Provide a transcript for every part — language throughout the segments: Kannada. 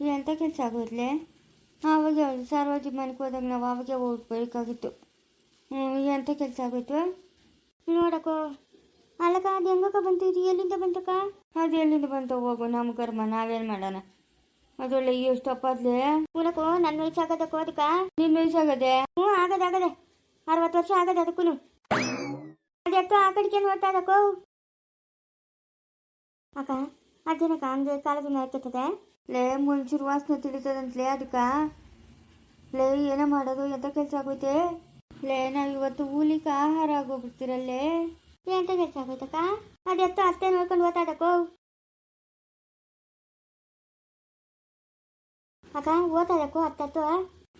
ಎಂಥ ಕೆಲಸ ಆಗೋದ್ಲೆ ಆವಾಗ ಸಾರ್ವಜನಿಕ ಹೋದಾಗ ನಾವು ಆವಾಗೆ ಹೋಗ್ಬೇಕಾಗಿತ್ತು. ಎಂಥ ಕೆಲಸ ಆಗೋಯ್ತು ನೋಡಕ್ಕೋ, ಅಲ್ಲಕ್ಕ, ಅದು ಹೆಂಗಕ್ಕ ಬಂತು? ಎಲ್ಲಿಂದ ಬಂತಕ್ಕ? ಅದು ಎಲ್ಲಿಂದ ಬಂತು ಹೋಗು ನಮ್ಮ ಕರ್ಮ, ನಾವೇನು ಮಾಡೋಣ? ಅದೊಳ್ಳೆ ಎಷ್ಟು ಅಪ್ಪಾದ್ಲೆ ಉನಕು ನನ್ನ ವಯಸ್ಸಾಗದಕ್ಕೋ ಅದಕ್ಕ? ನಿನ್ನ ವಯಸ್ಸಾಗದೆ ಹ್ಞೂ, ಆಗದೆ ಆಗದೆ. ಅರವತ್ತು ವರ್ಷ ಆಗದೆ ಅದಕ್ಕೂ ಅದಕ್ಕ ಆ ಕಡೆಗೆ ನೋಡ್ತಾ ಇದಕ್ಕೋ? ಅಕ್ಕ ಅದೇನಕ್ಕ ಹಂಗೆ ಕಾಲದಿಂದ ಹಾಕತ್ತದೆ ಲೇ ಮುಂಚೂರು ವಾಸನೆ ತಿಳಿತದಂತಲೇ ಅದಕ್ಕೆ ಲೇ ಏನ ಮಾಡೋದು? ಎಂಥ ಕೆಲಸ ಆಗೋಯ್ತೆ? ಲೇ ನಾವು ಇವತ್ತು ಊಲಿಕ ಆಹಾರ ಆಗೋಗ್ಬಿಡ್ತೀರಲ್ಲೇ? ಎಂಥ ಕೆಲಸ ಆಗೋಯ್ತಕ್ಕ? ಎತ್ತ ಅತ್ತೆ ನೋಡ್ಕೊಂಡು ಓದಾಡಕ್ಕೋ ಅಕ್ಕ ಓತಾಡಕ್ಕೋ ಅತ್ತತ್ತು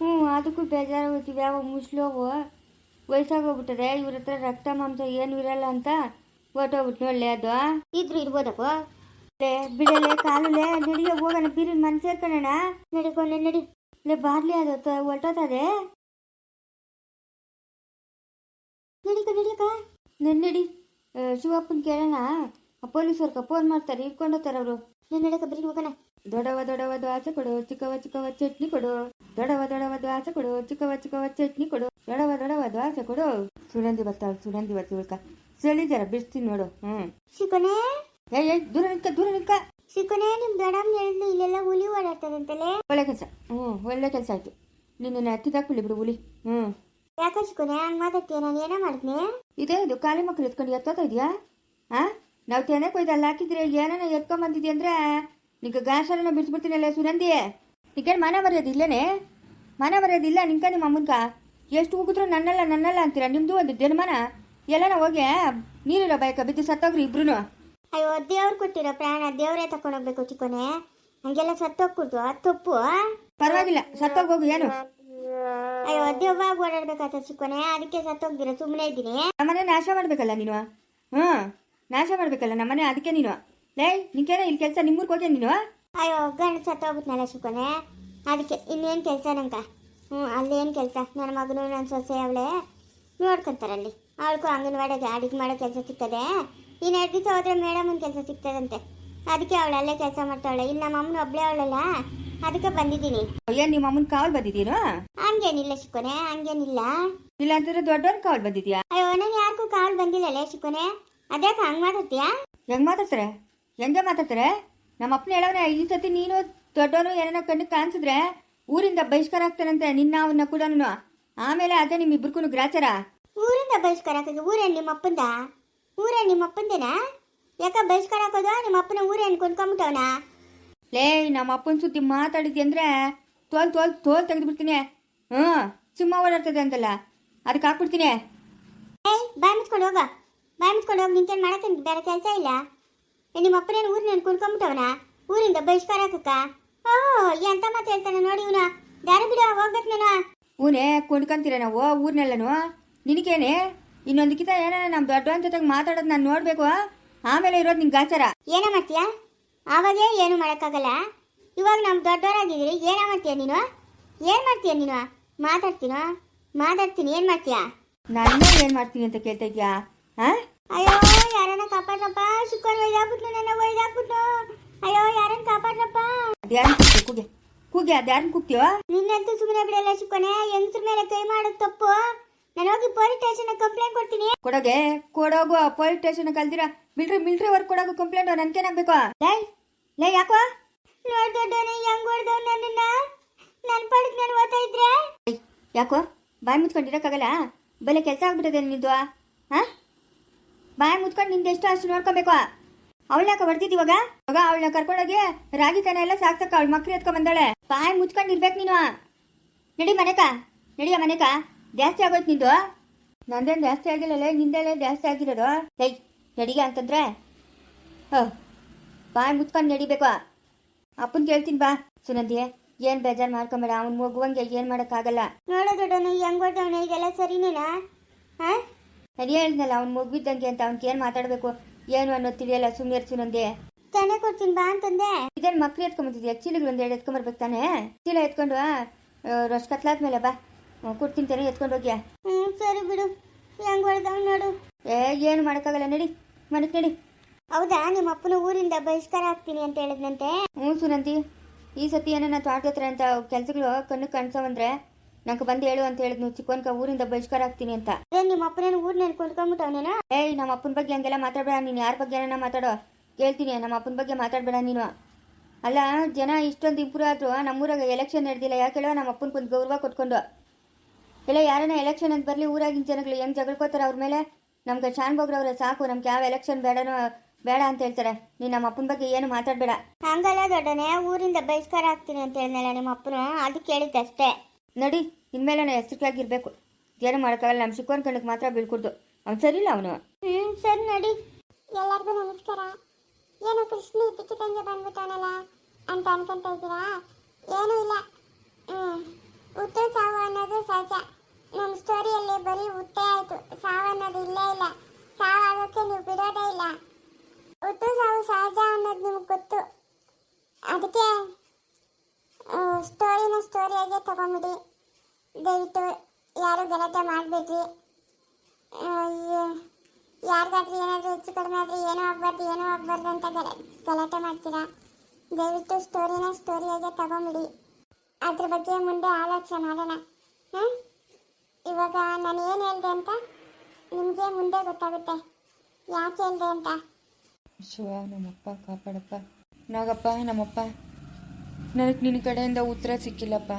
ಹ್ಞೂ ಅದಕ್ಕೂ ಬೇಜಾರು ಹೋಗ್ತೀವಿ ಯಾವ ಮುಸ್ಲೋವು ವಯಸ್ಸಾಗೋಗ್ಬಿಟ್ಟದೆ ಇವ್ರ ಹತ್ರ ರಕ್ತ ಮಾಂಸ ಏನು ಇರಲ್ಲ ಅಂತ ಓಟೋಗ್ಬಿಟ್ಟು ನೋಡ್ಲೆ ಅದು. ಇದ್ರು ಇರ್ಬೋದಕ್ಕೋ ಲೇ ಬಿಡಲೆ ಕಾಲುಲೆ ನಡಿಯ ಹೋಗೋಣ, ಬೀರಿ ಮನ್ ಸೇರ್ಕೊಳ್ಳೋಣ. ನಡಿಕೊಂಡೆ ನಡಿ. ಲೇ ಬಾರ್ಲಿ ಅದು ಹೊರಟೋತದೆ ನಡಿಕ ನಡಿಯಕ ನನ್ ನಡಿ. ಶಿವಪ್ಪನ್ ಕೇಳೋಣ. ಪೊಲೀಸರ್ಗ ಫೋನ್ ಮಾಡ್ತಾರೆ ಇಟ್ಕೊಂಡೋಗ್ತಾರೆ ಅವರು. ನಾನು ನಡಕ, ಬರೀ ಹೋಗೋಣ. ದೊಡವ ದೊಡವ ದ್ವಾಸೆ ಕೊಡು. ಚಿಕ್ಕವ ಚಿಕ್ಕವ, ಚಟ್ನಿ ಕೊಡು. ದೊಡವ ದೊಡವ ದ್ವಾಸೆ ಕೊಡು. ಚಿಕ್ಕವ ಚಿಕ್ಕವ, ಚಟ್ನಿ ಕೊಡು. ದೊಡವ ದೊಡವ ದ್ವಾಸೆ ಕೊಡು. ಸುಡಂದಿ ಬರ್ತಾವ, ಸುಡಂದಿ ಬರ್ತೀವಕ್ಕ ಚಳಿ ಜರ ಬಿಡ್ತೀನಿ ನೋಡು. ಹ್ಮ್. ಏ ಏ ದೂರ ನಿಂಕ ದೂರ ನಿಂಕ ಶಿಕೊನೆ ನಿಮ್ ದೊಡಮ್ ಇಲ್ಲೆಲ್ಲ ಹುಲಿ ಓಡಾಡ್ತದಂತಲೇ? ಒಳ್ಳೆ ಕೆಲಸ ಹ್ಞೂ ಒಳ್ಳೆ ಕೆಲಸ ಆಯ್ತು. ನಿನ್ನ ಹತ್ತಿದಾಕ್ಬಿಡಿ ಬಿಡು ಹುಲಿ ಹ್ಞೂ. ಯಾಕೆ ಶಿಕೊನೆ ಹಂಗೆ ಮಾತಾಡ್ತೀಯ ನಾನು ಏನೋ ಮಾಡಿದ್ನಿ ಇದೇ ಇದು ಖಾಲಿ ಮಕ್ಕಳು ಎತ್ಕೊಂಡು ಎತ್ತೋತಾ ಇದೆಯಾ? ಹಾಂ ನಾವು ತೆನೆ ಕೊಯ್ದಲ್ಲಿ ಹಾಕಿದ್ರೆ ಏನಾನ ಎತ್ಕೊಂಡ್ ಬಂದಿದ್ಯ ಅಂದ್ರೆ ನಿಂಗೆ ಗಾಸರನ್ನ ಬಿಡಿಸ್ಬಿಡ್ತೀನಲ್ಲ ಸುನಂದಿ? ನಿಂಗೇನು ಮನ ಮರ್ಯಾದೆ ಇಲ್ಲೇನೆ? ಮನ ಮರ್ಯಾದೆ ಇಲ್ಲ ನಿಂಕ ನಿಮ್ಮ ಅಮ್ಮನ್ಕ? ಎಷ್ಟು ಉಗಿದ್ರು ನನ್ನಲ್ಲ ನನ್ನಲ್ಲ ಅಂತೀರಾ? ನಿಮ್ದು ಒಂದು ಜನ್ಮನ ಎಲ್ಲನ ಹೋಗಿ ನೀರಿರೋ ಬೈಕ ಬಿದ್ದು ಸತ್ತೋಗ್ರಿ ಇಬ್ರು ಅಯ್ಯೋ ದೇವ್ರು ಕೊಟ್ಟಿರೋ ಪ್ರಾಣ ದೇವರೇ ತಕೊಂಡೋಗ್ಬೇಕು ಚಿಕ್ಕೋನೆ. ಹಂಗೆಲ್ಲ ಸತ್ತೋಗ್ಬಿಡ್ತು ಅದು ತಪ್ಪು ಪರವಾಗಿಲ್ಲ ಸತ್ತೋಗಿ ಏನು? ಅಯ್ಯೋ ದೇವ್ವಾಗ ಓಡಾಡ್ಬೇಕಾತ ಚಿಕ್ಕೋನೆ ಅದಕ್ಕೆ ಸತ್ತೋಗ್ದಿರ ಸುಮ್ಮನೆ ಇದ್ದೀನಿ. ನಮ್ಮನೆ ನಾಶ ಮಾಡ್ಬೇಕಲ್ಲ ನೀನು? ಹ್ಞೂ ನಾಶ ಮಾಡ್ಬೇಕಲ್ಲ ನಮ್ಮನೆ ಅದಕ್ಕೆ ನೀನು? ಲೇ ನಿಂಕೇನ ಇಲ್ಲಿ ಕೆಲಸ ನಿಮ್ಮೂರ್ಗೆ ಹೋಗ್ಯ ನೀನು? ಅಯ್ಯೋ ಗಂಡ ಸತ್ತೋಗ್ಬಿಟ್ನಲ್ಲ ಚಿಕ್ಕೋನೆ. ಅದಕ್ಕೆ ಇನ್ನೇನು ಕೆಲಸ ನಂಗೆ? ಹ್ಞೂ ಅಲ್ಲೇನು ಕೆಲಸ? ನನ್ನ ಮಗನು ನನ್ನ ಸೊಸೆ ಅವಳೆ. ನೋಡ್ಕೊಂತಾರಲ್ಲಿ. ಅವಳಿಗೂ ಅಂಗನವಾಡಿಗೆ ಅಡಿಗೆ ಮಾಡೋ ಕೆಲಸ ಸಿಗ್ತದೆ ಇನ್ನು ಎರಡು ದಿವಸ ಹೋದ್ರೆ ಒಂದು ಕೆಲಸ ಸಿಗ್ತದಂತೆ. ಅದಕ್ಕೆ ಅವಳು ಅಲ್ಲೇ ಕೆಲಸ ಮಾಡ್ತಾವಳೆ ಇಲ್ಲಿ ನಮ್ಮ ಅಮ್ಮನ ಒಬ್ಳೆ ಅವಳಲ್ಲ. ಅದಕ್ಕೆ ಬಂದಿದ್ದೀನಿ. ಏನ್ ನಿಮ್ಮ ಅಮ್ಮನ ಕಾವಲ್ ಬಂದಿದ್ದೀರಾ? ಹಂಗೇನಿಲ್ಲ ಶಿಕ್ಕೋನೆ ಹಂಗೇನಿಲ್ಲ. ಇಲ್ಲ ಅಂತಂದ್ರೆ ದೊಡ್ಡವ್ರ ಕಾವಲ್ ಬಂದಿದ್ಯಾ? ಅಯ್ಯೋ ನಾನು ಯಾರಿಗೂ ಕಾವಲ್ ಬಂದಿಲ್ಲಲೇ ಶಿಕ್ಕೋನೆ ಅದ್ಯಾಕೆ ಹಂಗ್ ಮಾತಾಡ್ತೀಯಾ ಹೆಂಗ್ ಮಾತಾಡ್ತಾರೆ? ಹೆಂಗೆ ಮಾತಾಡ್ತಾರೆ? ನಮ್ಮ ಅಪ್ಪನ ಹೇಳವ್ರೆ ಈ ಸತಿ ನೀನು ದೊಡ್ಡವನು ಏನೋ ಕಣ್ಣು ಕಾಣಿಸಿದ್ರೆ ಊರಿಂದ ಬಹಿಷ್ಕಾರ ಆಗ್ತಾನಂತೆ ನಿನ್ನ ಅವನ್ನ ಕೂಡ ಆಮೇಲೆ ಅದೇ ನಿಮ್ ಇಬ್ರಿಗೂ ಗ್ರಾಚಾರ. ಊರಿಂದ ಬಹಿಷ್ಕಾರ ಆಗ್ತದೆ. ಊರೇನು ನಿಮ್ಮ ಅಪ್ಪಂದ? ಊರೇನು ನಿಮ್ಮ ಅಪ್ಪಂದೇನಾ? ಯಾಕ ಬಹಿಷ್ಕಾರ ಹಾಕೋದು ನಿಮ್ಮ ಅಪ್ಪನ ಊರೇನು ಅನ್ಕೊಂಡ್ಕೊಂಬಿಟ್ಟವನ ಲೇ ನಮ್ಮ ಅಪ್ಪನ ಸುದ್ದಿ ಮಾತಾಡಿದ್ಯ ಅಂದ್ರೆ ತೋಲ್ ತೋಲ್ ತೋಲ್ ತೆಗೆದ್ಬಿಡ್ತೀನಿ. ಹ್ಞೂ ಸಿಂಹ ಓಡಾಡ್ತದೆ ಅಂತಲ್ಲ ಅದಕ್ಕೆ ಹಾಕ್ಬಿಡ್ತೀನಿ. ಏಯ್ ಬಾಯ್ ಮುಚ್ಕೊಂಡು ಹೋಗ. ಬಾಯ್ ಮುಚ್ಕೊಂಡು ಹೋಗಿ ನಿಂತೇನು ಮಾಡಕ್ಕೆ ಬೇರೆ ಕೆಲಸ ಇಲ್ಲ? ನಿಮ್ಮ ಅಪ್ಪನೇನು ಊರಿನ ಅನ್ಕೊಂಡ್ಕೊಂಬಿಟ್ಟವನ ಊರಿಂದ ಬಹಿಷ್ಕಾರ ಹಾಕಕ್ಕ ಓ ಎಂತ ಮಾತು ಹೇಳ್ತಾನೆ ನೋಡಿ ಇವನ. ದಾರಿ ಬಿಡು ಹೋಗ್ಬೇಕು ನಾನು. ಊನೇ ಕೊಂಡ್ಕೊಂತೀರ ನಾವು ಊರ್ನೆಲ್ಲನು? ನಿನಗೇನೆ? ಇನ್ನೊಂದಕ್ಕಿಂತ ಏನಾರ ನಮ್ಮ ದೊಡ್ಡ ಜೊತೆಗೆ ಮಾತಾಡೋದು ನಾನು ನೋಡಬೇಕು ಆಮೇಲೆ ಇರೋದು ನಿಂಗೆ ಗಾಚಾರ. ಏನೋ ಮಾಡ್ತೀಯಾ? ಆವಾಗೇ ಏನು ಮಾಡೋಕ್ಕಾಗಲ್ಲ? ಇವಾಗ ನಮ್ಮ ದೊಡ್ಡವರಾಗಿದ್ದೀರಿ ಏನೋ ಮಾಡ್ತೀಯ ನೀನು? ಏನು ಮಾಡ್ತೀಯ ನೀನು? ಮಾತಾಡ್ತೀನೋ? ಮಾತಾಡ್ತೀನಿ ಏನು ಮಾಡ್ತೀಯ? ನಾನು ಏನು ಮಾಡ್ತೀನಿ ಅಂತ ಕೇಳ್ತಾ ಇದ್ಯಾ ಹಾಂ ಅಯ್ಯೋ ಯಾರನ್ನ ಕಾಪಾಡ್ರಪ್ಪ? ಚಿಕ್ಕೋನ್ ಒಯ್ದಾಕ್ಬಿಟ್ನು ನನ್ನ ಒಯ್ದಾಕ್ಬಿಟ್ನು ಅಯ್ಯೋ ಯಾರನ್ನ ಕಾಪಾಡ್ರಪ್ಪ? ಕೂಗ್ತಿ ಕೂಗೆ. ಕೂಗೆ ಅದ್ಯಾರನ್ನ ಕೂಗ್ತೀವ ನಿನ್ನಂತೂ ಸುಮ್ಮನೆ ಬಿಡಲ್ಲ ಚಿಕ್ಕೋನೆ ಹೆಂಗಸ್ರ ಮೇಲೆ ಕೈ ಮಾಡೋದು ತಪ್ಪು. ನಾನು ಹೋಗಿ ಪೊಲೀಸ್ ಸ್ಟೇಷನ್ ಕಂಪ್ಲೇಂಟ್ ಕೊಡ್ತೀನಿ. ಕೊಡೋಗೆ? ಕೊಡೋಗು ಪೊಲೀಸ್ ಸ್ಟೇಷನ್ ಕಲ್ದಿರ ಮಿಲ್ಟ್ರಿ ಮಿಲ್ಟ್ರಿ ವರ್ಕ್ ಕೊಡೋಗು ಕಂಪ್ಲೇಂಟ್ ನನ್ಕೇನಾಗ್ಬೇಕು ಲೈ ಲೈ ಯಾಕೋ? ನೋಡ್ ದೊಡ್ಡವನೇ ಹೆಂಗ್ ಹೊಡ್ದವ್ ನನ್ನನ್ನ? ನನ್ನ ಪಡಕ್ ನಾನು ಓದ್ತಾ ಇದ್ರೆ? ಯಾಕೋ? ಬಾಯಿ ಮುಚ್ಕೊಂಡಿರಕ್ಕಾಗಲ್ಲ? ಬಲೆ ಕೆಲಸ ಆಗ್ಬಿಟ್ಟದೆ ನಿಂದು ಹಾ? ಬಾಯಿ ಮುಚ್ಕೊಂಡು ನಿಂದು ಎಷ್ಟು ಅಷ್ಟು ನೋಡ್ಕೊಬೇಕು. ಅವಳಕ್ಕ ಹೊಡ್ತಿದ್ದೀವಾಗ ಇವಾಗ? ಇವಾಗ ಅವಳನ್ನ ಕರ್ಕೊಂಡೋಗಿ ರಾಗಿ ತನ ಎಲ್ಲ ಸಾಕ್ಸಕ್ಕ ಅವಳ ಮಕ್ಳು ಎತ್ಕೊಂಡ್ ಬಂದಾಳೆ. ಬಾಯಿ ಮುಚ್ಕೊಂಡು ಇರ್ಬೇಕು ನೀನು. ನಡಿ ಮನೆಕ ನಡಿಯ ಮನೆಕ. ಜಾಸ್ತಿ ಆಗೋಯ್ತು ನಿಂದು? ನಂದೇನು ಜಾಸ್ತಿ ಆಗಿಲ್ಲಲ್ಲ ನಿಂದೆಲ್ಲ ಜಾಸ್ತಿ ಆಗಿರೋದು? ಲೈ ನಡಿಗೆ ಅಂತಂದ್ರೆ? ಹೋ ಬಾಯ್ ಮುಚ್ಕೊಂಡು ನಡಿಬೇಕು. ಅಪ್ಪನ ಕೇಳ್ತೀನಿ ಬಾ ಸುನಂದಿ ಏನು ಬೇಜಾರು ಮಾಡ್ಕೊಂಬೇಡ ಅವ್ನು ಮಗುವಂಗೆ ಏನು ಮಾಡೋಕ್ಕಾಗಲ್ಲ. ನೋಡೋ ದೊಡ್ಡವನು ಹೆಂಗ್ ಹೊಡ್ದವನು ಇದೆಲ್ಲ ಸರಿನೇನಾ? ಹಾಂ? ನಾನು ಹೇಳಿದ್ನಲ್ಲ ಅವ್ನು ಮಗುವಿದ್ದಂಗೆ ಅಂತ ಅವ್ನಿಗೆ ಏನು ಮಾತಾಡಬೇಕು? ಏನು ಅನ್ನೋದು ತಿಳಿಯಲ್ಲ ಸುಮ್ಮನೆ ಸುನಂದಿ. ತಾನೇ ಕೊಡ್ತೀನಿ ಬಾ ಅಂತಂದೆ. ಇದೇನು ಮಕ್ಳು ಎತ್ಕೊಂಬತ್ತಿದ್ಯಾ ಚೀಲಗಳು ಒಂದು ಎರಡು ಎತ್ಕೊಂಬರ್ಬೇಕು ತಾನೇ? ಚೀಲ ಎತ್ಕೊಂಡು ರೊಸ್ ಕತ್ಲಾದ್ಮೇಲೆ ಬಾ. ಕೊಡ್ತೀನಿ ತೆರೆ ಎತ್ಕೊಂಡು ಹೋಗ್ಯಾ? ಹ್ಞೂ ಸರಿ ಬಿಡು. ಹೆಂಗ್ ಹೊಡೆದವ್ ನೋಡು. ಏ ಏನು ಮಾಡೋಕ್ಕಾಗಲ್ಲ ನಡಿ. ಮನಕ್ಕೆ ನಡಿ. ಹೌದಾ? ನಿಮ್ಮ ಅಪ್ಪನ ಊರಿಂದ ಬಹಿಷ್ಕಾರ ಆಗ್ತೀನಿ ಅಂತ ಹೇಳಿದ್ನಂತೆ. ಹ್ಞೂ ಸುನಂತಿ ಈ ಸತಿ ಏನನ್ನ ನಾ ಹತ್ರ ಅಂತ ಕೆಲಸಗಳು ಕಣ್ಣು ಕಾಣಿಸವಂದ್ರೆ ನಂಗೆ ಬಂದು ಹೇಳು ಅಂತ ಹೇಳಿದ್ನು ಚಿಕ್ಕವನ್ಕ ಊರಿಂದ ಬಹಿಷ್ಕಾರ ಆಗ್ತೀನಿ ಅಂತ. ಏ ನಿಮ್ಮ ಅಪ್ಪನೇನು ಊರ್ನೇನು ಕೊಂಡ್ಕೊಂಬಿಟ್ಟವನೇನ? ಏಯ್ ನಮ್ಮ ಅಪ್ಪನ ಬಗ್ಗೆ ಹಂಗೆಲ್ಲ ಮಾತಾಡಬೇಡ. ನೀನು ಯಾರ ಬಗ್ಗೆ ಏನಾರ ಮಾತಾಡೋ? ಕೇಳ್ತೀನಿ. ನಮ್ಮ ಅಪ್ಪನ ಬಗ್ಗೆ ಮಾತಾಡಬೇಡ ನೀನು. ಅಲ್ಲ ಜನ ಇಷ್ಟೊಂದು ಇಂಪ್ರೂವ್ ಆದರೂ ನಮ್ಮೂರಾಗ ಎಲೆಕ್ಷನ್ ನಡೆದಿಲ್ಲ. ಯಾಕೆ ಹೇಳೋ? ನಮ್ಮ ಅಪ್ಪನ ಗೌರವ ಕೊಟ್ಕೊಂಡು. ಇಲ್ಲ ಯಾರನ್ನ ಎಲೆಕ್ಷನ್ ಅಂತ ಬರಲಿ ಊರಾಗಿನ ಜನಗಳು ಹೆಂಗೆ ಜಗಳ್ಕೋತಾರೆ ಅವ್ರ ಮೇಲೆ. ನಮ್ಗೆ ಶಾನ್ ಬೊಗ್ರವ್ರೆ ಸಾಕು ನಮ್ಗೆ ಯಾವ ಎಲೆಕ್ಷನ್ ಬೇಡನೋ ಬೇಡ ಅಂತ ಹೇಳ್ತಾರೆ. ನೀನು ನಮ್ಮ ಅಪ್ಪನ ಬಗ್ಗೆ ಏನು ಮಾತಾಡಬೇಡ. ಹಂಗಲ್ಲ ದೊಡ್ಡನೆ ಊರಿಂದ ಬಹಿಷ್ಕಾರ ಆಗ್ತೀನಿ ಅಂತ ಹೇಳಿದ್ನಲ್ಲ ನಿಮ್ಮ ಅಪ್ಪನು ಅದು ಕೇಳಿದ್ದೆ ಅಷ್ಟೇ ನಡಿ ಇನ್ಮೇಲೆ ನಾನು ಹೆಸರಿಗಾಗಿರ್ಬೇಕು ಏನು ಮಾಡೋಕ್ಕಾಗಲ್ಲ ನಮ್ಮ ಚಿಕ್ಕವನ ಕಣ್ಣಿಗೆ ಮಾತ್ರ ಬೀಳ್ಕೊಡ್ದು. ಅವ್ನು ಸರಿಲ್ಲ ಅವನು. ಹ್ಞೂ ಸರಿ ನಡಿ. ಎಲ್ಲರಿಗೂ ನಮಸ್ಕಾರ. ಏನು ಕೃಷ್ಣ ಇದ್ದಕ್ಕಿದ್ದಂಗೆ ಬಂದ್ಬಿಟ್ಟವನಲ್ಲ ಅಂತ ಅನ್ಕೊಂತ ಇದ್ದೀರಾ? ಏನೂ ಇಲ್ಲ. ಹ್ಞೂ ಹುಟ್ಟು ಸಾವು ಅನ್ನೋದು ಸಹಜ. ನಮ್ಮ ಸ್ಟೋರಿಯಲ್ಲಿ ಬರೀ ಹುಟ್ಟೆ ಆಯಿತು. ಸಾವು ಅನ್ನೋದು ಇಲ್ಲೇ ಇಲ್ಲ. ಸಾವಾಗೋಕ್ಕೆ ನೀವು ಬಿಡೋದೇ ಇಲ್ಲ. ಹುಟ್ಟು ಸಾವು ಸಹಜ ಅನ್ನೋದು ನಿಮ್ಗೆ ಗೊತ್ತು. ಅದಕ್ಕೆ ಸ್ಟೋರಿನ ಸ್ಟೋರಿಯಾಗೆ ತಗೊಂಬಿಡಿ. ದಯವಿಟ್ಟು ಯಾರು ಗಲಾಟೆ ಮಾಡಬೇಡ್ರಿ. ಯಾರಿಗಾದ್ರೂ ಏನಾದರೂ ಹೆಚ್ಚು ಕಡಿಮೆ ಆದರೆ ಏನೂ ಆಗಬಾರ್ದು ಏನೂ ಆಗಬಾರ್ದು ಅಂತ ಗಲ, ಗಲಾಟೆ ಮಾಡ್ತೀರಾ? ದಯವಿಟ್ಟು ಸ್ಟೋರಿನ ಸ್ಟೋರಿಯಾಗೆ ತಗೊಂಬಿಡಿ. ಅದ್ರ ಬಗ್ಗೆ ಮುಂದೆ ಆಲೋಚನೆ ಮಾಡೋಣ. ಹಾಂ ಇವಾಗ ನಾನು ಏನು ಹೇಳಿದೆ ಅಂತ ನಿಮಗೆ ಮುಂದೆ ಗೊತ್ತಾಗುತ್ತೆ. ಯಾಕೆ ಹೇಳಿದೆ ಅಂತ? ಶಿವ ನಮ್ಮಪ್ಪ ಕಾಪಾಡಪ್ಪ. ನಾಗಪ್ಪ, ನಮ್ಮಪ್ಪ. ನನಗೆ ನಿನ್ನ ಕಡೆಯಿಂದ ಉತ್ತರ ಸಿಕ್ಕಿಲ್ಲಪ್ಪ.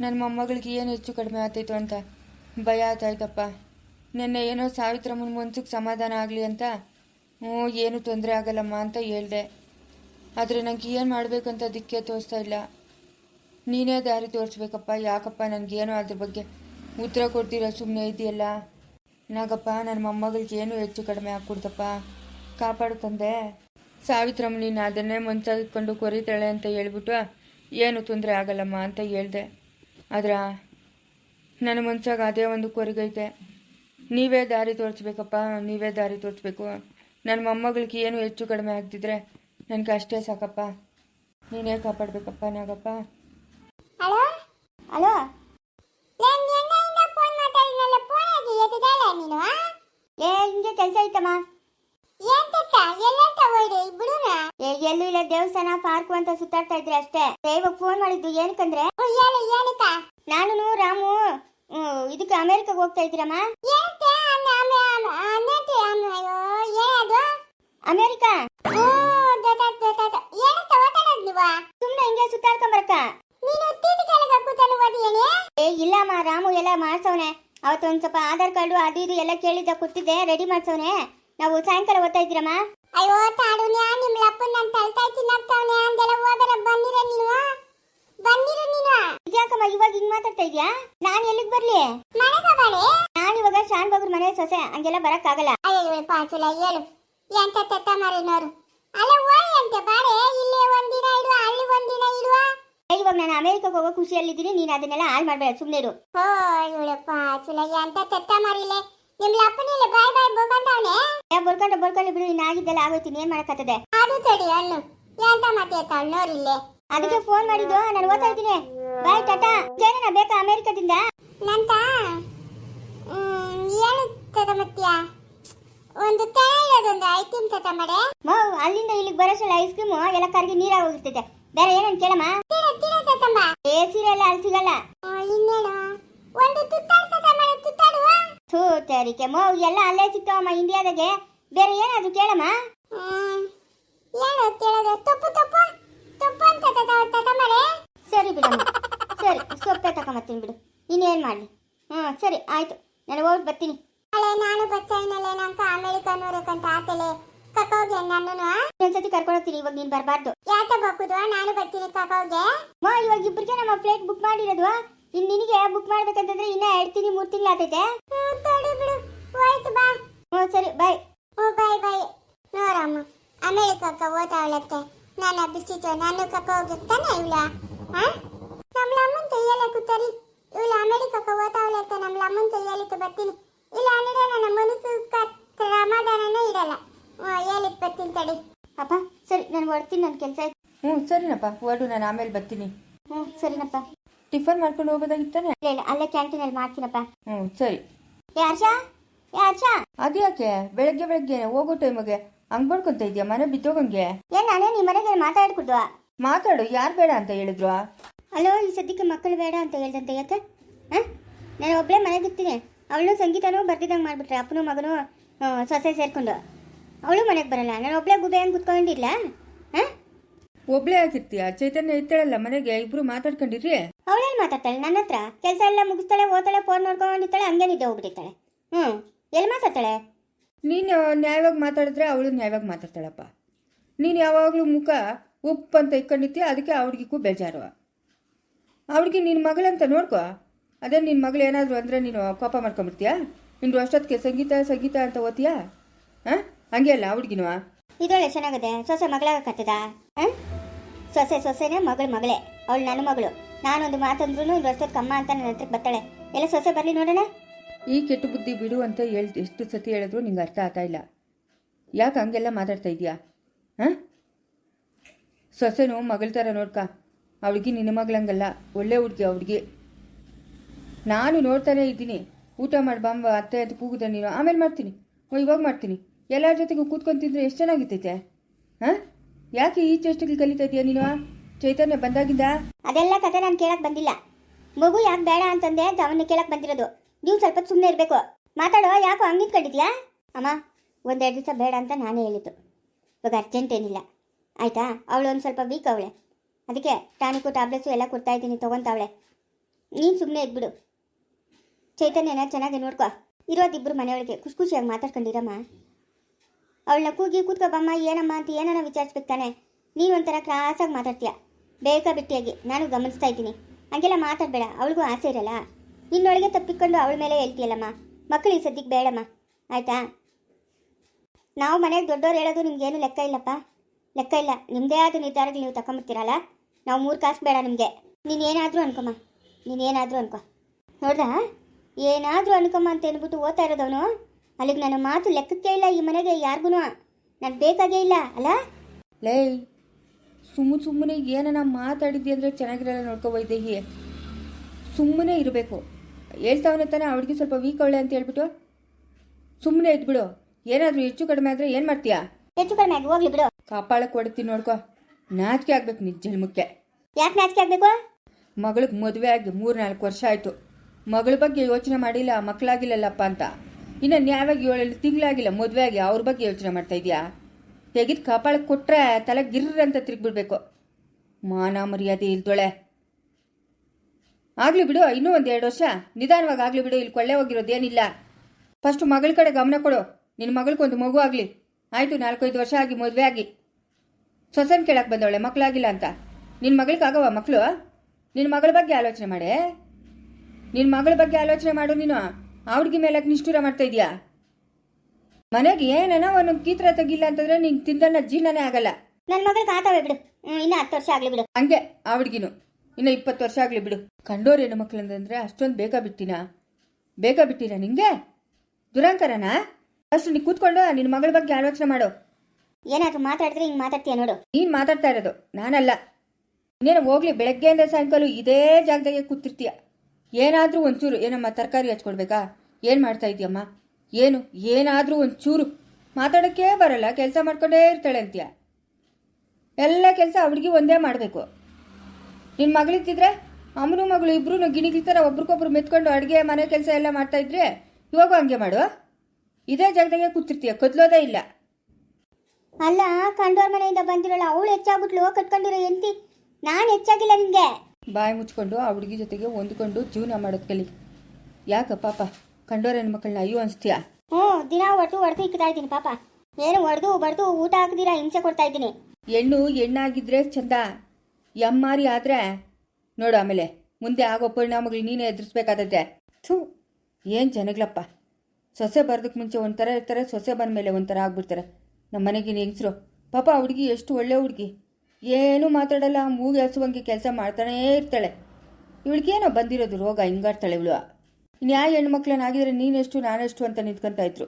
ನನ್ನ ಮೊಮ್ಮಗಳಿಗೆ ಏನು ಹೆಚ್ಚು ಕಡಿಮೆ ಆಗ್ತಿತ್ತು ಅಂತ. ಭಯ ಆಗ್ತಾಯ್ತಪ್ಪ ನಿನ್ನೆ ಏನೋ ಸಾವಿತ್ರಮ್ಮನ ಮನ್ಸಿಗೆ ಸಮಾಧಾನ ಆಗಲಿ ಅಂತ. ಹ್ಞೂ, ಏನು ತೊಂದರೆ ಆಗಲ್ಲಮ್ಮ ಅಂತ ಹೇಳ್ದೆ. ಆದರೆ ನನಗೆ ಏನು ಮಾಡಬೇಕಂತ ದಿಕ್ಕೇ ತೋರಿಸ್ತಾ ಇಲ್ಲ. ನೀನೇ ದಾರಿ ತೋರಿಸ್ಬೇಕಪ್ಪ. ಯಾಕಪ್ಪ? ನನಗೇನೋ ಅದ್ರ ಬಗ್ಗೆ ಉತ್ತರ ಕೊಡ್ತೀರಾ ಸುಮ್ಮನೆ ಇದೆಯಲ್ಲ? ನಾಗಪ್ಪ ನನ್ನ ಮೊಮ್ಮಗಳಿಗೆ ಏನು ಹೆಚ್ಚು ಕಡಿಮೆ ಹಾಕ್ಕೊಡ್ತಪ್ಪ ಕಾಪಾಡು ತಂದೆ. ಸಾವಿತ್ರಮ್ಮ ನೀನು ಅದನ್ನೇ ಮನ್ಸಾಗಿಟ್ಕೊಂಡು ಕೊರಿತಾಳೆ ಅಂತ ಹೇಳ್ಬಿಟ್ಟು ಏನು ತೊಂದರೆ ಆಗಲ್ಲಮ್ಮ ಅಂತ ಹೇಳಿದೆ. ಆದ್ರ? ನನ್ನ ಮನ್ಸಾಗ ಅದೇ ಒಂದು ಕೊರಿಗೈತೆ. ನೀವೇ ದಾರಿ ತೋರಿಸ್ಬೇಕಪ್ಪ, ನೀವೇ ದಾರಿ ತೋರಿಸ್ಬೇಕು. ನನ್ನ ಮೊಮ್ಮಗಳಿಗೆ ಏನು ಹೆಚ್ಚು ಕಡಿಮೆ ಆಗ್ತಿದ್ರೆ ನನಗೆ ಅಷ್ಟೇ ಸಾಕಪ್ಪ. ನೀನೇ ಕಾಪಾಡಬೇಕಪ್ಪ ನಾಗಪ್ಪ. ಹಲೋ? ಹಲೋ ನಾನು ನಿನ್ನೆಯಿಂದ ಫೋನ್ ಮಾತಾಡಿದ್ನಲ್ಲ ಫೋನ್ ಆಗಿ ಎತ್ತಿದ್ದಾಳೆ ನೀನು ಆ? ಏ ಹಿಂಗೆ ಕೆಲಸ ಐತಮ್ಮ. ಏನ್ ತಕ್ಕ ಎಲ್ಲಂತ ಹೋಯ್ದೆ ಬಿಡುನ ಏ ಎಲ್ಲೂ ಇಲ್ಲ ದೇವಸ್ಥಾನ ಪಾರ್ಕು ಅಂತ ಸುತ್ತಾಡ್ತಾ ಇದ್ರೆ ಅಷ್ಟೇ. ದೇವ ಇವಾಗ ಫೋನ್ ಮಾಡಿದ್ದು ಏನಕ್ಕಂದ್ರೆ ಹೇಳು ಏನಕ್ಕ? ನಾನು ರಾಮು. ಇದಕ್ಕೆ ಅಮೆರಿಕಕ್ಕೆ ಹೋಗ್ತಾ ಇದ್ದೀರಮ್ಮ? ಅಮೆರಿಕಾ? ಓ ಸುಮ್ಮನೆ ಹಿಂಗೆ ಸುತ್ತಾಡ್ಕೊಂಬರಕ್ಕ ನೀನು ಕೂತಲ್ಲಿ ಓದಿಯೇನೆ ಏ ಇಲ್ಲಮ್ಮ ರಾಮು ಎಲ್ಲ ಮಾಡ್ಸವ್ನೆ. ಅವತ್ತು ಒಂದು ಸ್ವಲ್ಪ ಆಧಾರ್ ಕಾರ್ಡು ಅದು ಇದು ಎಲ್ಲ ಕೇಳಿದ್ದ ಕೊಟ್ಟಿದ್ದೆ ರೆಡಿ ಮಾಡ್ಸವ್ನೆ? ನಾವು ಸಾಯಂಕಾಲ ಓದ್ತಾ ಇದ್ದೀರಮ್ಮ? ಅಯ್ಯೋ ತಾಡು ನ್ಯಾ ನಿಮ್ಮ ಲಪ್ಪನ್ ನಾನು ತಳ್ತಾ ತಿನ್ನಕ್ತಾವನೆ ಅಂದೆಲ್ಲ ಓದರ ಬಂದಿರ ನೀನು. ಬಂದಿರ ನೀನು. ಇದ್ಯಾಕಮ್ಮ ಇವಾಗ ಹಿಂಗ್ ಮಾತಾಡ್ತಾ ಇದ್ಯಾ? ನಾನು ಎಲ್ಲಿಗೆ ಬರ್ಲಿ? ಮನೆಗೆ ಬಾಳೆ ನಾನು ಇವಾಗ ಶಾನ್ ಬಾಬುರ್ ಮನೆ ಸೊಸೆ ಹಂಗೆಲ್ಲ ಬರಕ್ ಆಗಲ್ಲ. ಅಯ್ಯೋ ಪಾಚುಲ ಹೇಳು. ಎಂತ ತೆತ್ತ ಮಾರಿನೋರು. ಅಲ್ಲ ಓಯ್ ಅಂತೆ ಬಾಳೆ ಇಲ್ಲಿ ಒಂದಿನ ಇಡುವ ಅಲ್ಲಿ ಒಂದಿನ ಇಡುವ. ಇವಾಗ ನಾನು ಅಮೆರಿಕಕ್ಕೆ ಹೋಗೋ ಖುಷಿಯಲ್ಲಿದ್ದೀನಿ ನೀನು ಅದನ್ನೆಲ್ಲ ಹಾಳು ಮಾಡಬೇಡ ಸುಮ್ಮನೆ ಇರು. ಓ ಇವಳು ಪಾಚುಲ ಎಂತ ತೆತ್ತ ಮಾರಿಲೆ. ನಿಮ್ ಲಪ್ಪನಿಲ್ಲ ಬಾಯ್ ಬಾಯ್ ಬೋಗಂದವನೆ ಏ ಬರ್ಕೊಂಡು ಬರ್ಕೊಂಡು ಬಿಡು ಇನ್ನು ಆಗಿದ್ದೆಲ್ಲ ಆಗೋಯ್ತೀನಿ ಏನ್ ಮಾಡಕತ್ತದೆ ಅದು ತಡಿ ಅಣ್ಣ ಎಂತ ಮತ್ತೆ ನೋರಿಲ್ಲೇ ಅದಕ್ಕೆ ಫೋನ್ ಮಾಡಿದ್ದು ನಾನು ಓದ್ತಾ ಇದ್ದೀನಿ. ಬಾಯ್ ಟಾಟಾ. ಏನೇನ ಬೇಕಾ ಅಮೆರಿಕದಿಂದ? ನಂತ? ಏನು ತದ ಮತ್ಯ ಒಂದು ತೆನೆ ಇರೋದೊಂದು ಐತಿಮ್ ತತ ಮಡೆ. ಮೋ ಅಲ್ಲಿಂದ ಇಲ್ಲಿಗೆ ಬರೋಷ್ಟಲ್ಲ ಐಸ್ ಕ್ರೀಮ್ ಎಲ್ಲ ಕರ್ಗಿ ನೀರಾಗಿ ಹೋಗಿರ್ತೈತೆ. ಬೇರೆ ಏನೇನು ಕೇಳಮ್ಮ? ಏ ಸೀರೆ ಎಲ್ಲ ಅಲ್ಲಿ ಸಿಗಲ್ಲ. ಥೂ ತೇರಿಕೆ ಮೋ ಎಲ್ಲ ಅಲ್ಲೇ ಸಿಗ್ತಾವಮ್ಮ ಇಂಡಿಯಾದಾಗೆ. ಬೇರೆ ಏನಾದ್ರು ಕೇಳಮ್ಮ? ಸರಿ ಬಿಡಮ್ಮ. ಸರಿ ಸೊಪ್ಪೆ ತಗೊಂಬತ್ತೀನಿ ಬಿಡು. ಇನ್ನೇನು ಮಾಡಲಿ? ಹ್ಞೂ ಸರಿ ಆಯ್ತು. ನಾನು ಹೋಗಿ ಬರ್ತೀನಿ. ನಾನು ಬಚ್ಚಾಯಿನಲ್ಲೇ ನಂಕ ಅಮೆರಿಕನೂರಕ್ಕಂತ ಆತಲೆ. ಕಕೋಗೆ ನನ್ನನು ಇನ್ನೊಂದ್ಸತಿ ಕರ್ಕೊಂಡು ಹೋಗ್ತೀನಿ ಇವಾಗ ನೀನ್ ಬರಬಾರ್ದು. ಯಾಕೆ ಬಾಕುದು? ನಾನು ಬರ್ತೀನಿ ಕಕೋಗೆ. ಮಾ ಇವಾಗ ಇಬ್ಬರಿಗೆ ನಮ್ಮ ಫ್ಲೈಟ್ ಬುಕ್ ಮಾಡಿರೋದು. ಇನ್ನು ನಿನಗೆ ಬುಕ್ ಮಾಡ್ಬೇಕಂತಂದ್ರೆ ಇನ್ನ ಎರಡು ತಿಂಗಳು ಮೂರು ತಿಂಗಳು ಆಗ್ತೈತೆ ತಡಿ ಬಿಡು. ಹೋಯ್ತು ಬಾ. ಹ್ಞೂ ಸರಿ ಬಾಯ್ ಓ ಬಾಯ್ ಬಾಯ್ ನೋಡಮ್ಮ ಅಮೆರಿಕಕ್ಕ ಓದಾವಳತ್ತೆ ನನ್ನ ಬಿಸಿತು ನಾನು ಕಕ್ಕ ಹೋಗಿರ್ತಾನೆ ಇವಳ? ನಮ್ಮ ಅಮ್ಮನ ಕೈಯಲ್ಲೇ ಕೂತರಿ. ಇವಳು ಅಮೆರಿಕಕ್ಕ ಓದಾವಳತ್ತೆ ನಮ್ಮ ಅಮ್ಮನ ಕೈಯಲ್ಲಿ ಬರ್ತೀನಿ. ಇಲ್ಲ ಅಂದ್ರೆ ನನ್ನ ಮನಸ್ಸು ಸಮಾಧಾನನೇ ಇರಲ್ಲ. ಹೇಳಿಕ್ ಬರ್ತೀನಿ ತಡಿ. ಅಪ್ಪ ಸರಿ ನಾನು ಹೊಡ್ತೀನಿ ನನ್ನ ಕೆಲಸ ಆಯ್ತು. ಹ್ಞೂ ಸರಿನಪ್ಪ ಹೊರಡು ನಾನು ಆಮೇಲೆ ಬರ್ತೀನಿ. ಹ್ಞೂ ಸರಿನಪ್ಪ. ಟಿಫನ್ ಮಾಡ್ಕೊಂಡು ಹೋಗೋದಾಗಿತ್ತಾನೆ ಇಲ್ಲ ಇಲ್ಲ ಅಲ್ಲೇ ಕ್ಯಾಂಟೀನಲ್ಲಿ ಮಾಡ್ತೀನಪ್ಪ. ಹ್ಞೂ ಸರಿ. ಏ ಹರ್ಷ? ಏ ಹರ್ಷ? ಅದ್ಯಾಕೆ ಬೆಳಗ್ಗೆ ಬೆಳಗ್ಗೆ ಹೋಗೋ ಟೈಮಿಗೆ ಹಂಗ್ ಬಡ್ಕೊಂತ ಇದೆಯಾ? ಮನೆ ಬಿದ್ದೋಗಂಗೆ ಏನ್ ನಾನೇ ನಿಮ್ಮ ಮನೆಗೆ ಮಾತಾಡ್ಕೊಡ್ದು ಮಾತಾಡು ಯಾರು ಬೇಡ ಅಂತ ಹೇಳಿದ್ರು? ಅಲ್ಲೋ ಈ ಸದ್ಯಕ್ಕೆ ಮಕ್ಕಳು ಬೇಡ ಅಂತ ಹೇಳ್ದಂತೆ ಯಾಕೆ? ಹಾಂ? ನಾನು ಒಬ್ಬಳೇ ಮನೆಗಿರ್ತೀನಿ ಅವಳು ಸಂಗೀತನೂ ಬರ್ದಿದ್ದಂಗೆ ಮಾಡಿಬಿಟ್ರೆ ಅಪ್ಪನೂ ಮಗನೂ ಸೊಸೆ ಸೇರಿಕೊಂಡು. ಅವಳು ಮನೆಗೆ ಬರಲ್ಲ. ನಾನು ಒಬ್ಳೆ ಗುಬೆ ಹಂಗೆ ಕುತ್ಕೊಂಡಿಲ್ಲ ಹಾಂ? ಒಬ್ಳೇ ಆಗಿರ್ತೀಯ? ಚೈತನ್ಯ ಇರ್ತಾಳಲ್ಲ ಮನೆಗೆ? ಇಬ್ರು ಮಾತಾಡ್ಕೊಂಡಿರಿ ಅವಳೇನು ಮಾತಾಡ್ತಾಳೆ? ನನ್ನ ಹತ್ರ? ಕೆಲಸ ಎಲ್ಲ ಮುಗಿಸ್ತಾಳೆ ಓದ್ತಾಳೆ ಫೋನ್ ನೋಡ್ಕೊಂಡಿರ್ತಾಳೆ ಹಂಗೆ ನಿದ್ದೆ ಹೋಗ್ಬಿಟ್ಟಿರ್ತಾಳೆ. ಹ್ಮ್. ಎಲ್ಲಿ ಮಾತಾಡ್ತಾಳೆ? ನೀನು ನ್ಯಾಯವಾಗಿ ಮಾತಾಡಿದ್ರೆ ಅವಳು ನ್ಯಾಯವಾಗಿ ಮಾತಾಡ್ತಾಳಪ್ಪ. ನೀನು ಯಾವಾಗಲೂ ಮುಖ ಉಪ್ಪು ಅಂತ ಇಟ್ಕೊಂಡಿರ್ತೀಯ? ಅದಕ್ಕೆ ಅವಳಿಗೂ ಬೇಜಾರು. ಅವಳಿಗೆ ನಿನ್ನ ಮಗಳಂತ ನೋಡ್ಕೊ. ಅದೇ ನಿನ್ನ ಮಗಳು ಏನಾದರೂ ಅಂದರೆ ನೀನು ಕೋಪ ಮಾಡ್ಕೊಂಬಿಡ್ತೀಯ ನಿನ್ನ ಅಷ್ಟೊತ್ತಿಗೆ ಸಂಗೀತ ಸಂಗೀತ ಅಂತ ಓದ್ತೀಯಾ? ಹಾಂ? ಹಂಗೆ ಅಲ್ಲ ಹುಡುಗಿನವಾ? ಇದೊಳ್ಳೆ ಚೆನ್ನಾಗದೆ ಸೊಸೆ ಮಗಳಾಗತ್ತದ ಹಾಂ? ಸೊಸೆ ಸೊಸೆನೇ ಮಗಳು ಮಗಳೇ ಅವಳು ನನ್ನ ಮಗಳು. ನಾನೊಂದು ಮಾತಂದ್ರೂ ಇದು ಅಷ್ಟೊತ್ತು ಕಮ್ಮ ಅಂತ ನನ್ನ ಹತ್ರಕ್ಕೆ ಬರ್ತಾಳೆ. ಎಲ್ಲ ಸೊಸೆ ಬರಲಿ ನೋಡೋಣ? ಈ ಕೆಟ್ಟು ಬುದ್ಧಿ ಬಿಡು ಅಂತ ಹೇಳ್ ಎಷ್ಟು ಸತಿ ಹೇಳಿದ್ರು ನಿಂಗೆ ಅರ್ಥ ಆಗ್ತಾ ಇಲ್ಲ. ಯಾಕೆ ಹಂಗೆಲ್ಲ ಮಾತಾಡ್ತಾ ಇದೀಯಾ ಹಾಂ? ಸೊಸೆನು ಮಗಳ ಥರ ನೋಡ್ಕ ಅವಳಿಗೆ ನಿನ್ನ ಮಗಳಂಗಲ್ಲ ಒಳ್ಳೆ ಹುಡುಗಿ ಅವ್ಳಿಗೆ ನಾನು ನೋಡ್ತಾನೇ ಇದ್ದೀನಿ. ಊಟ ಮಾಡಿ ಬಾಂಬ ಅತ್ತೆ ಅದು ಕೂಗುದ ನೀನು? ಆಮೇಲೆ ಮಾಡ್ತೀನಿ. ಇವಾಗ ಮಾಡ್ತೀನಿ. ಎಲ್ಲರ ಜೊತೆಗೂ ಕೂತ್ಕೊಂಡು ಎಷ್ಟು ಚೆನ್ನಾಗಿರ್ತೈತೆ? ಹಾಂ? ಯಾಕೆ ಈ ಚೇಷ್ಟೆಗಳು ಕಲಿತಾ ಇದೀಯ ನೀನು? ಚೈತನ್ಯ ಬಂದಾಗಿಂದ? ಅದೆಲ್ಲ ಕತೆ ನಾನು ಕೇಳಕ್ ಬಂದಿಲ್ಲ. ಮಗು ಯಾಕೆ ಬೇಡ ಅಂತಂದೆ ಅಂತ ಅವನ್ನ ಕೇಳಕ್ ಬಂದಿರೋದು. ನೀವು ಸ್ವಲ್ಪ ಸುಮ್ಮನೆ ಇರಬೇಕು. ಮಾತಾಡೋ, ಯಾಕೋ ಹಂಗೆ ನಿಂತ್ಕೊಂಡಿದ್ಯಾ? ಅಮ್ಮ, ಒಂದೆರಡು ದಿವಸ ಬೇಡ ಅಂತ ನಾನೇ ಹೇಳಿದ್ದು. ಇವಾಗ ಅರ್ಜೆಂಟ್ ಏನಿಲ್ಲ. ಆಯ್ತಾ? ಅವಳು ಒಂದು ಸ್ವಲ್ಪ ವೀಕ್ ಅವಳೆ. ಅದಕ್ಕೆ ಟಾನಿಕು ಟ್ಯಾಬ್ಲೆಟ್ಸು ಎಲ್ಲ ಕೊಡ್ತಾ ಇದ್ದೀನಿ, ತೊಗೊತಾವಳೆ. ನೀನು ಸುಮ್ಮನೆ ಇದ್ಬಿಡು. ಚೈತನ್ಯನ ಚೆನ್ನಾಗಿ ನೋಡ್ಕೊ. ಇರೋದಿಬ್ಬರು ಮನೆಯೊಳಗೆ ಖುಷಿ ಖುಷಿಯಾಗಿ ಮಾತಾಡ್ಕೊಂಡಿರಮ್ಮ. ಅವಳನ್ನ ಕೂಗಿ ಕೂತ್ಕೊಬಮ್ಮ ಏನಮ್ಮ ಅಂತ ಏನನ್ನ ವಿಚಾರಿಸ್ಬೇಕು ತಾನೆ? ನೀನು ಒಂಥರ ಕ್ರಾಸಾಗಿ ಮಾತಾಡ್ತೀಯ. ಬೇಕಾ ಬಿಟ್ಟಿಯಾಗಿ? ನಾನು ಗಮನಿಸ್ತಾ ಇದ್ದೀನಿ. ಹಂಗೆಲ್ಲ ಮಾತಾಡಬೇಡ, ಅವಳಿಗೂ ಆಸೆ ಇರಲ್ಲ. ನಿನ್ನೊಳಗೆ ತಪ್ಪಿಕೊಂಡು ಅವಳ ಮೇಲೆ ಹೇಳ್ತೀಯಲ್ಲಮ್ಮ? ಮಕ್ಕಳು ಈ ಸದ್ಯಕ್ಕೆ ಬೇಡಮ್ಮ. ಆಯ್ತಾ? ನಾವು ಮನೆಗೆ ದೊಡ್ಡವ್ರು ಹೇಳೋದು ನಿಮ್ಗೇನು ಲೆಕ್ಕ ಇಲ್ಲಪ್ಪ? ಲೆಕ್ಕ ಇಲ್ಲ. ನಿಮ್ಮದೇ ಆದ ನಿರ್ಧಾರಗಳು ನೀವು ತಗೊಂಬರ್ತೀರಲ್ಲ ನಾವು ಮೂರು ಕಾಸು ಬೇಡ ನಿಮಗೆ. ನೀನು ಏನಾದರೂ ಅನ್ಕೊಮ್ಮ. ನೀನೇನಾದರೂ ಅನ್ಕೊ. ನೋಡ್ದಾ? ಏನಾದರೂ ಅನ್ಕೊಮ್ಮ ಅಂತ ಅಂದ್ಬಿಟ್ಟು ಓದ್ತಾ ಇರೋದವನು? ಅಲ್ಲಿಗೆ ನನ್ನ ಮಾತು ಲೆಕ್ಕಕ್ಕೆ ಇಲ್ಲ ಈ ಮನೆಗೆ ಯಾರಿಗೂ ನಾನು ಬೇಕಾಗೇ ಇಲ್ಲ ಅಲ್ಲ? ಲೇ ಸುಮ್ಮ ಸುಮ್ಮನೆ ಏನನ ಮಾತಾಡಿದ್ದಿ ಅಂದರೆ ಚೆನ್ನಾಗಿರಲ್ಲ ನೋಡ್ಕೋ ವೈದೇಹಿ. ಸುಮ್ಮನೆ ಇರಬೇಕು. ಹೇಳ್ತಾವನೆ ತಾನೆ ಅವಳಿಗೆ ಸ್ವಲ್ಪ ವೀಕ್ ಅವಳೆ ಅಂತ ಹೇಳ್ಬಿಟ್ಟು. ಸುಮ್ಮನೆ ಇದ್ಬಿಡು. ಏನಾದರೂ ಹೆಚ್ಚು ಕಡಿಮೆ ಆದರೆ ಏನು ಮಾಡ್ತೀಯಾ? ಹೆಚ್ಚು ಕಡಿಮೆ ಆಗಿ ಹೋಗ್ಲಿ ಬಿಡು. ಕಾಪಾಳಕ್ಕೆ ಕೊಡ್ತೀನಿ ನೋಡ್ಕೋ. ನಾಚಿಕೆ ಆಗ್ಬೇಕು ನಿಜ ಜನ್ಮಕ್ಕೆ. ಯಾಕೆ ನಾಚಿಕೆ ಆಗಬೇಕು? ಮಗಳಿಗೆ ಮದುವೆ ಆಗಿ ಮೂರು ನಾಲ್ಕು ವರ್ಷ ಆಯಿತು. ಮಗಳ ಬಗ್ಗೆ ಯೋಚನೆ ಮಾಡಿಲ್ಲ ಮಕ್ಕಳಾಗಿಲ್ಲಲ್ಲಪ್ಪ ಅಂತ. ಇನ್ನು ನ್ಯಾಯವಾಗಿ ಏಳು ತಿಂಗಳಾಗಿಲ್ಲ ಮದುವೆ ಆಗಿ ಅವ್ರ ಬಗ್ಗೆ ಯೋಚನೆ ಮಾಡ್ತಾ ಇದೆಯಾ? ತೆಗೆದು ಕಪಾಳಕ್ಕೆ ಕೊಟ್ರೆ ತಲೆ ಗಿರ್ರ ಅಂತ ತಿರುಗ್ಬಿಡ್ಬೇಕು. ಮಾನ ಮರ್ಯಾದೆ ಇಲ್ದೊಳೆ. ಆಗ್ಲಿ ಬಿಡು, ಇನ್ನೂ ಒಂದು ಎರಡು ವರ್ಷ. ನಿಧಾನವಾಗಿ ಆಗ್ಲಿ ಬಿಡು, ಇಲ್ಲಿ ಕೊಳ್ಳೆ ಹೋಗಿರೋದೇನಿಲ್ಲ. ಫಸ್ಟ್ ಮಗಳ ಕಡೆ ಗಮನ ಕೊಡು. ನಿನ್ನ ಮಗಳಿಗೊಂದು ಮಗು ಆಗಲಿ. ಆಯಿತು, ನಾಲ್ಕೈದು ವರ್ಷ ಆಗಿ ಮದುವೆ ಆಗಿ ಸೊಸೆನ್ ಕೇಳಕ್ಕೆ ಬಂದವಳೆ ಮಕ್ಕಳಾಗಿಲ್ಲ ಅಂತ. ನಿನ್ನ ಮಗಳಿಗಾಗವ ಮಕ್ಕಳು ನಿನ್ನ ಮಗಳ ಬಗ್ಗೆ ಆಲೋಚನೆ ಮಾಡೆ? ನಿನ್ನ ಮಗಳ ಬಗ್ಗೆ ಆಲೋಚನೆ ಮಾಡು ನೀನು. ಆ ಹುಡುಗಿ ಮೇಲೆ ನಿಷ್ಠೂರ ಮಾಡ್ತಾ ಇದೀಯಾ? ಮನೆಗೆ ಏನನ ಒಂದು ಕೀತ್ರ ತೆಗಿಲ್ಲ ಅಂತಂದ್ರೆ ನೀನು ತಿಂದನ್ನ ಜೀರ್ಣನೇ ಆಗಲ್ಲ. ನನ್ನ ಮಗಳಿಗೆ ಕಾತಾವೆ ಬಿಡು. ಇನ್ನ ಇನ್ನು ಹತ್ತು ವರ್ಷ ಆಗಲಿ ಬಿಡು. ಹಂಗೆ ಆ ಹುಡುಗಿನು. ಇನ್ನ ಇಪ್ಪತ್ತು ವರ್ಷ ಆಗಲಿ ಬಿಡು. ಕಂಡೋರು ಹೆಣ್ಣು ಮಕ್ಳು ಅಂತಂದ್ರೆ ಅಷ್ಟೊಂದು ಬೇಗ ಬಿಟ್ಟಿನ? ಬೇಗ ಬಿಟ್ಟಿನ ನಿಂಗೆ? ದುರಂಕರನ? ಅಷ್ಟು ನೀ ಕೂತ್ಕೊಂಡು ನಿನ್ನ ಮಗಳ ಬಗ್ಗೆ ಆಲೋಚನೆ ಮಾಡು. ಏನಾದರೂ ಮಾತಾಡಿದ್ರೆ ಹಿಂಗೆ ಮಾತಾಡ್ತೀಯ ನೋಡು. ನೀನು ಮಾತಾಡ್ತಾ ಇರೋದು ನಾನಲ್ಲ. ಇನ್ನೇನು ಹೋಗ್ಲಿ ಬೆಳಗ್ಗೆಯಿಂದ ಸಾಯಂಕಾಲ ಇದೇ ಜಾಗದಾಗೆ ಕೂತಿರ್ತೀಯ. ಏನಾದರೂ ಒಂಚೂರು, ಏನಮ್ಮ, ತರಕಾರಿ ಹಚ್ಕೊಡ್ಬೇಕಾ? ಏನು ಮಾಡ್ತಾ ಇದೀಯಮ್ಮ ಏನು, ಏನಾದರೂ ಒಂಚೂರು. ಮಾತಾಡೋಕ್ಕೇ ಬರಲ್ಲ, ಕೆಲಸ ಮಾಡ್ಕೊಂಡೇ ಇರ್ತಾಳೆ ಅಂತೀಯ. ಎಲ್ಲ ಕೆಲಸ ಅವಳಿಗೆ ಒಂದೇ ಮಾಡಬೇಕು. ನಿನ್ನ ಮಗಳಿದ್ದಿದ್ರೆ ಅಮ್ಮನು ಮಗಳು ಇಬ್ರು ಗಿಣಿಗಿಲ್ ಥರ ಒಬ್ರಿಗೊಬ್ರು ಮೆತ್ಕೊಂಡು ಅಡುಗೆ, ಮನೆ ಕೆಲಸ ಎಲ್ಲ ಮಾಡ್ತಾ ಇದ್ರೆ, ಇವಾಗೂ ಹಂಗೆ ಮಾಡು ಇದೇ ಜಾಗದಾಗೆ ಕೂತಿರ್ತೀಯ, ಕದ್ಲೋದೇ ಇಲ್ಲ. ಅಲ್ಲ ಕಂಡೋರ್ ಮನೆಯಿಂದ ಬಂದಿರಲ್ಲ ಅವಳು ಹೆಚ್ಚಾಗ್ಬಿಟ್ಲು, ಕಟ್ಕೊಂಡಿರೋ ಎಂತಿ ನಾನು ಹೆಚ್ಚಾಗಿಲ್ಲ ನಿಂಗೆ ಬಾಯಿ ಮುಚ್ಕೊಂಡು ಆ ಹುಡುಗಿ ಜೊತೆಗೆ ಹೊಂದ್ಕೊಂಡು ಜೀವನ ಮಾಡೋದು ಕಲಿ ಯಾಕ ಪಾಪ? ಕಂಡೋರ ಹೆಣ್ಮಕ್ಳನ್ನ ಅಯ್ಯೋ ಅನ್ಸ್ತೀಯಾ? ಹ್ಞೂ ದಿನ ಹೊಡೆದು ಹೊಡೆದು ಇಕ್ತಾ ಇದ್ದೀನಿ ಪಾಪ. ಏನು ಹೊಡೆದು ಬಡ್ದು ಊಟ ಹಾಕ್ದಿರಾ ಹಿಂಸೆ ಕೊಡ್ತಾ ಇದ್ದೀನಿ. ಹೆಣ್ಣು ಹೆಣ್ಣಾಗಿದ್ರೆ ಚಂದ. ಎಮ್ಮಾರಿ ಆದ್ರೆ ನೋಡು ಆಮೇಲೆ. ಮುಂದೆ ಆಗೋ ಪರಿಣಾಮಗಳು ನೀನೇ ಎದುರಿಸ್ಬೇಕಾದದ್ದೆ. ಥೂ ಏನು ಜನಗಳಪ್ಪ. ಸೊಸೆ ಬರೋದಕ್ಕೆ ಮುಂಚೆ ಒಂಥರ ಇರ್ತಾರೆ ಸೊಸೆ ಬಂದ ಮೇಲೆ ಒಂಥರ ಆಗ್ಬಿಡ್ತಾರೆ. ನಮ್ಮ ಮನೆಗಿನ ಹೆಂಗಸರು. ಪಾಪ ಹುಡುಗಿ ಎಷ್ಟು ಒಳ್ಳೆ ಹುಡುಗಿ. ಏನೂ ಮಾತಾಡಲ್ಲ, ಮೂಗು ಹಸುವಂಗೆ ಕೆಲಸ ಮಾಡ್ತಾನೇ ಇರ್ತಾಳೆ. ಇವಳಿಗೇನೋ ಬಂದಿರೋದು ರೋಗ, ಹಿಂಗಾಡ್ತಾಳೆ ಇವಳು. ಇನ್ಯಾ ಹೆಣ್ಮಕ್ಳನ್ನಾಗಿದ್ರೆ ನೀನೆಷ್ಟು, ನಾನೆಷ್ಟು ಅಂತ ನಿಂತ್ಕೊಂತ ಇದ್ರು.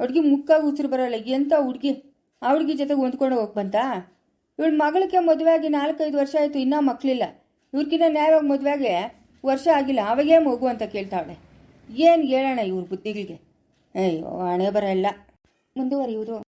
ಹುಡುಗಿ ಮುಕ್ಕಾಗಿ ಉಸಿರು ಬರೋಲ್ಲ ಎಂಥ ಹುಡುಗಿ? ಆ ಹುಡುಗಿ ಜೊತೆಗೆ ಹೊಂದ್ಕೊಂಡು ಹೋಗಿ ಬಂತಾ? ಇವಳು ಮಗಳಿಗೆ ಮದುವೆ ಆಗಿ ನಾಲ್ಕೈದು ವರ್ಷ ಆಯಿತು, ಇನ್ನೂ ಮಕ್ಕಳಿಲ್ಲ ಇವ್ರಿಗಿನ್ನ ನ್ಯಾಯವಾಗಿ ಮದುವೆಗೆ ವರ್ಷ ಆಗಿಲ್ಲ, ಅವಾಗೇ ಮಗು ಅಂತ ಕೇಳ್ತಾವಳೆ. ಏನು ಹೇಳೋಣ ಇವ್ರ ಬುದ್ಧಿಗಳಿಗೆ? ಅಯ್ಯೋ, ಹಣೆ ಬರ ಇಲ್ಲ ಮುಂದುವರಿಯುವುದು.